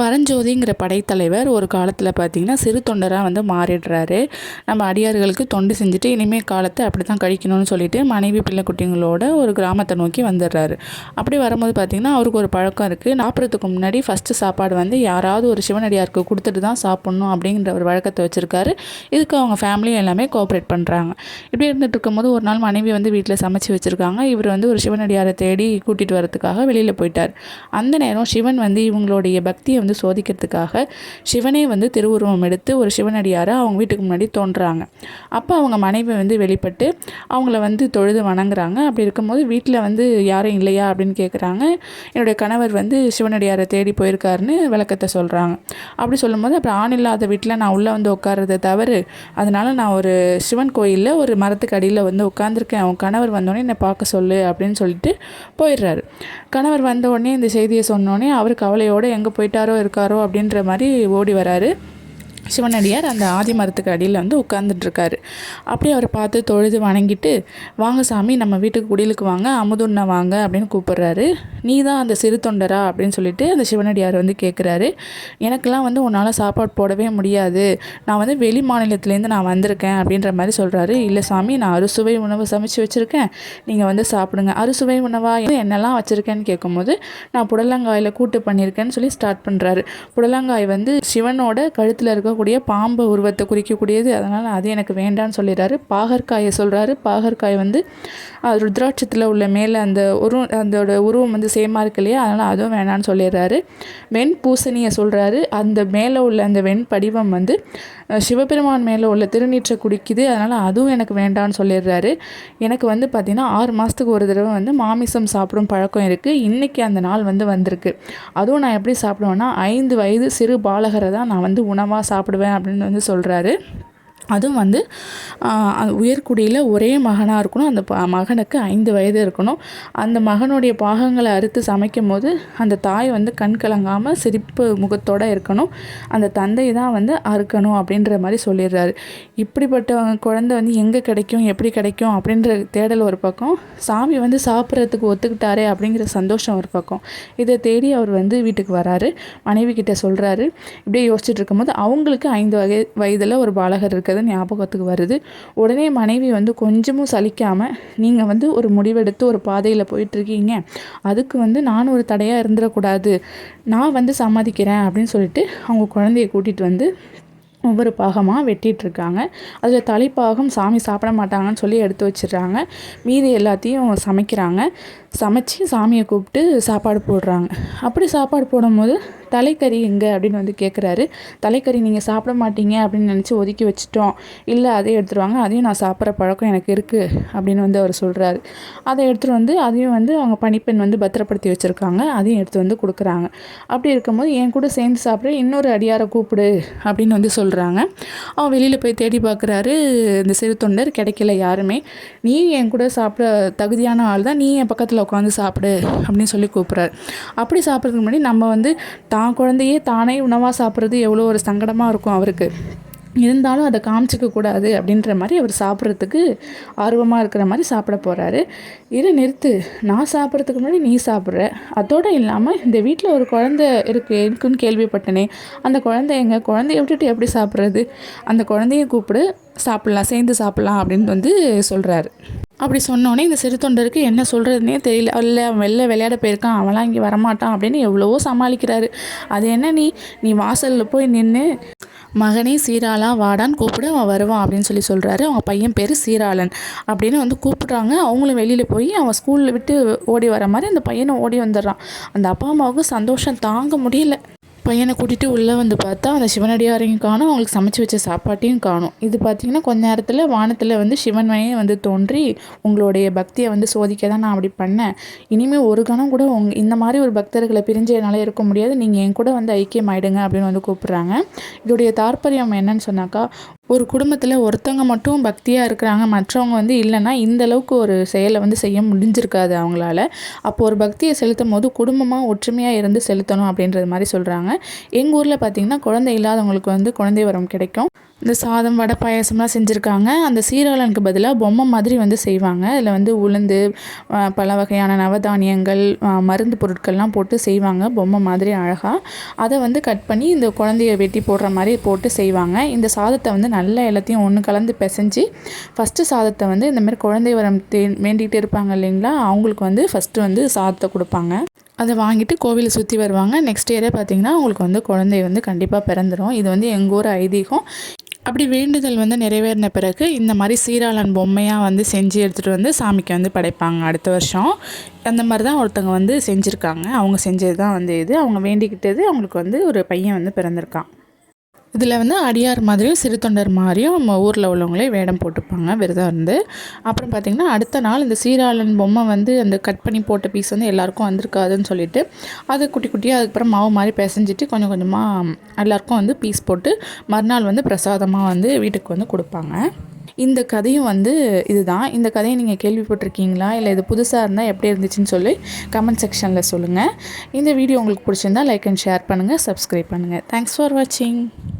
பரஞ்சோதிங்கிற படைத்தலைவர் ஒரு காலத்தில் பார்த்தீங்கன்னா சிறு தொண்டராக வந்து மாறிடுறாரு. நம்ம அடியார்களுக்கு தொண்டு செஞ்சுட்டு இனிமேல் காலத்தை அப்படி தான் கழிக்கணும்னு சொல்லிட்டு மனைவி பிள்ளை குட்டிங்களோட ஒரு கிராமத்தை நோக்கி வந்துடுறாரு. அப்படி வரும்போது பார்த்திங்கன்னா அவருக்கு ஒரு பழக்கம் இருக்குது சாப்பிட்றதுக்கு முன்னாடி ஃபஸ்ட்டு சாப்பாடு வந்து யாராவது ஒரு சிவனடியாருக்கு கொடுத்துட்டு தான் சாப்பிட்ணும் அப்படிங்கிற ஒரு வழக்கத்தை வச்சுருக்காரு. இதுக்கு அவங்க ஃபேமிலியும் எல்லாமே கோஆப்ரேட் பண்ணுறாங்க இப்படி இருந்துட்டு இருக்கும்போது ஒரு நாள் மனைவி வந்து வீட்டில் சமைச்சு வச்சுருக்காங்க. இவர் வந்து ஒரு சிவனடியாரை தேடி கூட்டிகிட்டு வரதுக்காக வெளியில் போயிட்டார். அந்த நேரம் சிவன் வந்து இவங்களுடைய பக்தியை வந்து சோதிக்கிறதுக்காக சிவனே வந்து திருவுருவம் எடுத்து ஒரு சிவனடியாரை அவங்க வீட்டுக்கு முன்னாடி தோன்றாங்க. அப்போ அவங்க மனைவி வந்து வெளிப்பட்டு அவங்கள வந்து தொழுது வணங்குறாங்க. அப்படி இருக்கும்போது வீட்டில் வந்து யாரும் இல்லையா அப்படின்னு கேட்குறாங்க என்னுடைய கணவர் வந்து சிவனடியாரை தேடி போயிருக்காருன்னு விளக்கத்தை சொல்கிறாங்க அப்படி சொல்லும்போது அப்புறம் ஆண் இல்லாத வீட்டில் நான் உள்ளே வந்து உட்கார்றது தவறு. அதனால் நான் ஒரு சிவன் கோயிலில் ஒரு மரத்துக்கு அடியில் வந்து உட்காந்துருக்கேன் அவன் கணவர் வந்தோடனே என்னை பார்க்க சொல்லு அப்படின்னு சொல்லிட்டு போயிடுறாரு. கணவர் வந்த உடனே இந்த செய்தியை சொன்னோடனே அவர் கவலையோடு எங்கே போயிட்டாரோ இருக்காரோ அப்படின்ற மாதிரி ஓடி வராரு. சிவனடியார் அந்த ஆதி மரத்துக்கு அடியில் வந்து உட்காந்துட்ருக்காரு அப்படியே அவரை பார்த்து தொழுது வணங்கிட்டு வாங்க சாமி நம்ம வீட்டுக்கு குடிலுக்கு வாங்க அமுதுண்ண வாங்க அப்படின்னு கூப்பிட்றாரு. நீ தான் அந்த சிறு தொண்டரா? அப்படின்னு சொல்லிட்டு அந்த சிவனடியார் வந்து கேட்குறாரு எனக்கெல்லாம் வந்து உன்னால் சாப்பாடு போடவே முடியாது. நான் வந்து வெளி மாநிலத்துலேருந்து நான் வந்திருக்கேன் அப்படின்ற மாதிரி சொல்கிறாரு இல்லை சாமி நான் அறுசுவை உணவு சமைச்சு வச்சுருக்கேன். நீங்கள் வந்து சாப்பிடுங்க. அறுசுவை உணவாக என்னெல்லாம் வச்சுருக்கேன்னு கேட்கும்போது நான் புடலங்காயில் கூட்டு பண்ணியிருக்கேன்னு சொல்லி ஸ்டார்ட் பண்ணுறாரு புடலங்காய் வந்து சிவனோட கழுத்தில் இருக்க இருக்கக்கூடிய பாம்பு உருவத்தை குறிக்கக்கூடியது. அதனால் அது எனக்கு வேண்டான்னு சொல்லிடுறாரு. பாகற்காயை சொல்கிறாரு பாகற்காய் வந்து ருத்ராட்சத்தில் உள்ள மேலே அந்த உருவம் அதோட உருவம் வந்து சேமாக இருக்கு இல்லையா? அதனால் அதுவும் வேணான்னு சொல்லிடுறாரு. வெண் பூசணியை சொல்கிறாரு அந்த மேலே உள்ள அந்த வெண் படிவம் வந்து சிவபெருமான் மேலே உள்ள திருநீற்றை குடிக்குது. அதனால் அதுவும் எனக்கு வேண்டான்னு சொல்லிடுறாரு. எனக்கு வந்து பார்த்திங்கன்னா ஆறு மாதத்துக்கு ஒரு தடவை வந்து மாமிசம் சாப்பிடும் பழக்கம் இருக்குது இன்றைக்கி அந்த நாள் வந்து வந்திருக்கு. அதுவும் நான் எப்படி சாப்பிடுவேன்னா ஐந்து வயது சிறு பாலகரை தான் நான் வந்து உணவாக சாப்பிடுவேன். சாப்பிடுவேன் அப்படின்னு வந்து சொல்கிறாரு அதுவும் வந்து உயர்குடியில் ஒரே மகனாக இருக்கணும். அந்த மகனுக்கு ஐந்து வயது இருக்கணும். அந்த மகனுடைய பாகங்களை அறுத்து சமைக்கும் போது அந்த தாய் வந்து கண் கலங்காமல் சிரிப்பு முகத்தோடு இருக்கணும். அந்த தந்தை தான் வந்து அறுக்கணும் அப்படின்ற மாதிரி சொல்லிடுறாரு. இப்படிப்பட்ட குழந்தை வந்து எங்கே கிடைக்கும் எப்படி கிடைக்கும் அப்படின்ற தேடல் ஒரு பக்கம். சாமி வந்து சாப்பிட்றதுக்கு ஒத்துக்கிட்டாரே அப்படிங்கிற சந்தோஷம் ஒரு பக்கம். இதை தேடி அவர் வந்து வீட்டுக்கு வராரு. மனைவி கிட்ட சொல்கிறாரு இப்படியே யோசிச்சுட்டு இருக்கும்போது அவங்களுக்கு ஐந்து வகை வயதில் ஒரு பாலகர் இருக்குது இருக்கிறது ஞாபகத்துக்கு வருது. உடனே மனைவி வந்து கொஞ்சமும் சலிக்காமல் நீங்கள் வந்து ஒரு முடிவெடுத்து ஒரு பாதையில் போயிட்டுருக்கீங்க. அதுக்கு வந்து நான் ஒரு தடையாக இருந்துடக்கூடாது. நான் வந்து சம்மதிக்கிறேன். அப்படின்னு சொல்லிட்டு அவங்க குழந்தைய கூட்டிகிட்டு வந்து ஒவ்வொரு பாகமாக வெட்டிகிட்ருக்காங்க அதில் தலைப்பாகம் சாமி சாப்பிட மாட்டாங்கன்னு சொல்லி எடுத்து வச்சிடுறாங்க. மீதி எல்லாத்தையும் சமைக்கிறாங்க. சமைச்சு சாமியை கூப்பிட்டு சாப்பாடு போடுறாங்க. அப்படி சாப்பாடு போடும்போது தலைக்கறி எங்கே? அப்படின்னு வந்து கேட்குறாரு தலைக்கறி நீங்கள் சாப்பிட மாட்டீங்க அப்படின்னு நினச்சி ஒதுக்கி வச்சுட்டோம். இல்லை அதையும் எடுத்துருவாங்க அதையும் நான் சாப்பிட்ற பழக்கம் எனக்கு இருக்குது அப்படின்னு வந்து அவர் சொல்கிறாரு அதை எடுத்துகிட்டு வந்து அதையும் வந்து அவங்க பணிப்பெண் வந்து பத்திரப்படுத்தி வச்சுருக்காங்க. அதையும் எடுத்து வந்து கொடுக்குறாங்க. அப்படி இருக்கும்போது என் கூட சேர்ந்து சாப்பிட்ற இன்னொரு அடியாரை கூப்பிடு அப்படின்னு வந்து சொல்கிறாங்க அவன் வெளியில் போய் தேடி பார்க்குறாரு இந்த சிறு தொண்டர் கிடைக்கல யாருமே. நீ என் கூட சாப்பிட தகுதியான ஆள் தான் நீ என் பக்கத்தில் உட்காந்து சாப்பிடு அப்படின்னு சொல்லி கூப்பிட்றாரு. அப்படி சாப்பிட்றதுக்கு முன்னாடி நம்ம வந்து தான் குழந்தையே தானே உணவாக சாப்பிட்றது எவ்வளோ ஒரு சங்கடமாக இருக்கும் அவருக்கு. இருந்தாலும் அதை காமிச்சிக்க கூடாது அப்படின்ற மாதிரி அவர் சாப்பிட்றதுக்கு ஆர்வமாக இருக்கிற மாதிரி சாப்பிட போகிறாரு இரு நிறுத்து. நான் சாப்பிட்றதுக்கு முன்னாடி நீ சாப்பிட்ற. அதோடு இல்லாமல் இந்த வீட்டில் ஒரு குழந்த இருக்குது இருக்குன்னு கேள்விப்பட்டனே அந்த குழந்தை எங்கள் குழந்தைய விட்டுட்டு எப்படி சாப்பிட்றது? அந்த குழந்தைய கூப்பிடு சாப்பிட்லாம் சேர்ந்து சாப்பிட்லாம் அப்படின்னு வந்து சொல்கிறாரு அப்படி சொன்னோன்னே இந்த சிறு தொண்டருக்கு என்ன சொல்கிறதுனே தெரியல. இல்லை அவன் வெளில விளையாட போயிருக்கான் அவன்லாம் இங்கே வரமாட்டான் அப்படின்னு எவ்வளவோ சமாளிக்கிறாரு. அது என்ன நீ? நீ வாசலில் போய் நின்று மகனே சீராளா வாடான்னு கூப்பிட அவன் வருவான் அப்படின்னு சொல்லி சொல்கிறாரு அவங்க பையன் பேர் சீராளன் அப்படின்னு வந்து கூப்பிட்றாங்க. அவங்களும் வெளியில் போய் அவன் ஸ்கூலில் விட்டு ஓடி வர மாதிரி அந்த பையனை ஓடி வந்துடுறான். அந்த அப்பா அம்மாவுக்கு சந்தோஷம் தாங்க முடியல. பையனை கூட்டிகிட்டு உள்ளே வந்து பார்த்தா அந்த சிவனடியாரையும் காணும் அவங்களுக்கு சமைச்சு வச்ச சாப்பாட்டையும் காணும். இது பார்த்திங்கன்னா கொஞ்ச நேரத்தில் வானத்தில் வந்து சிவன்மையே வந்து தோன்றி உங்களுடைய பக்தியை வந்து சோதிக்க தான் நான் அப்படி பண்ணேன். இனிமேல் ஒரு கணம் கூட உங் இந்த மாதிரி ஒரு பக்தர்களை பிரிஞ்ச என்னால் இருக்க முடியாது. நீங்கள் என் கூட வந்து ஐக்கியம் ஆகிடுங்க அப்படின்னு வந்து கூப்பிட்றாங்க. இதோடைய தாற்பயம் என்னன்னு சொன்னாக்கா ஒரு குடும்பத்தில் ஒருத்தவங்க மட்டும் பக்தியாக இருக்கிறாங்க மற்றவங்க வந்து இல்லைன்னா இந்த அளவுக்கு ஒரு செயலை வந்து செய்ய முடிஞ்சிருக்காது அவங்களால. அப்போ ஒரு பக்தியை செலுத்தும் போது குடும்பமாக ஒற்றுமையாக இருந்து செலுத்தணும் அப்படின்றது மாதிரி சொல்கிறாங்க எங்கள் ஊரில் பார்த்திங்கன்னா குழந்தை இல்லாதவங்களுக்கு வந்து குழந்தை வரம் கிடைக்கும். இந்த சாதம் வடை பாயாசம்லாம் செஞ்சுருக்காங்க. அந்த சீரகலனுக்கு பதிலாக பொம்மை மாதிரி வந்து செய்வாங்க. அதில் வந்து உளுந்து பல வகையான நவதானியங்கள் மருந்து பொருட்கள்லாம் போட்டு செய்வாங்க. பொம்மை மாதிரி அழகாக அதை வந்து கட் பண்ணி இந்த குழந்தைய வெட்டி போடுற மாதிரி போட்டு செய்வாங்க. இந்த சாதத்தை வந்து நல்லா எல்லாத்தையும் ஒன்று கலந்து பிசைஞ்சு ஃபஸ்ட்டு சாதத்தை வந்து இந்த மாதிரி குழந்தை வரம் தே வேண்டிகிட்டு இருப்பாங்க இல்லைங்களா? அவங்களுக்கு வந்து ஃபஸ்ட்டு வந்து சாதத்தை கொடுப்பாங்க. அதை வாங்கிட்டு கோவிலை சுற்றி வருவாங்க. நெக்ஸ்ட் இயரே பார்த்தீங்கன்னா அவங்களுக்கு வந்து குழந்தை வந்து கண்டிப்பாக பிறந்துடும் இது வந்து எங்கள் ஊர் ஐதீகம். அப்படி வேண்டுதல் வந்து நிறைவேறின பிறகு இந்த மாதிரி சீராளன் பொம்மையாக வந்து செஞ்சு எடுத்துகிட்டு வந்து சாமிக்கு வந்து படைப்பாங்க அடுத்த வருஷம். அந்த மாதிரி தான் ஒருத்தவங்க வந்து செஞ்சுருக்காங்க. அவங்க செஞ்சது தான் வந்து இது. அவங்க வேண்டிக்கிட்டது அவங்களுக்கு வந்து ஒரு பையன் வந்து பிறந்திருக்கான். இதில் வந்து அடியார் மாதிரியும் சிறு தொண்டர் மாதிரியும் நம்ம ஊரில் உள்ளவங்களே வேடம் போட்டுப்பாங்க விரதம் இருந்து. அப்புறம் பார்த்திங்கன்னா அடுத்த நாள் இந்த சீராளன் பொம்மை வந்து அந்த கட் பண்ணி போட்ட பீஸ் வந்து எல்லாருக்கும் வந்திருக்காதுன்னு சொல்லிட்டு அதை குட்டி குட்டியாக அதுக்கப்புறம் மாவு மாதிரி பிசைஞ்சிட்டு கொஞ்சம் கொஞ்சமாக எல்லாருக்கும் வந்து பீஸ் போட்டு மறுநாள் வந்து பிரசாதமாக வந்து வீட்டுக்கு வந்து கொடுப்பாங்க. இந்த கதையும் வந்து இதுதான். இந்த கதையை நீங்கள் கேள்விப்பட்டிருக்கீங்களா? இல்லை இது புதுசாக இருந்தால் எப்படி இருந்துச்சுன்னு சொல்லி கமெண்ட் செக்ஷனில் சொல்லுங்கள் இந்த வீடியோ உங்களுக்கு பிடிச்சிருந்தா லைக் அண்ட் ஷேர் பண்ணுங்கள் சப்ஸ்கிரைப் பண்ணுங்கள் தேங்க்ஸ் ஃபார் வாட்சிங்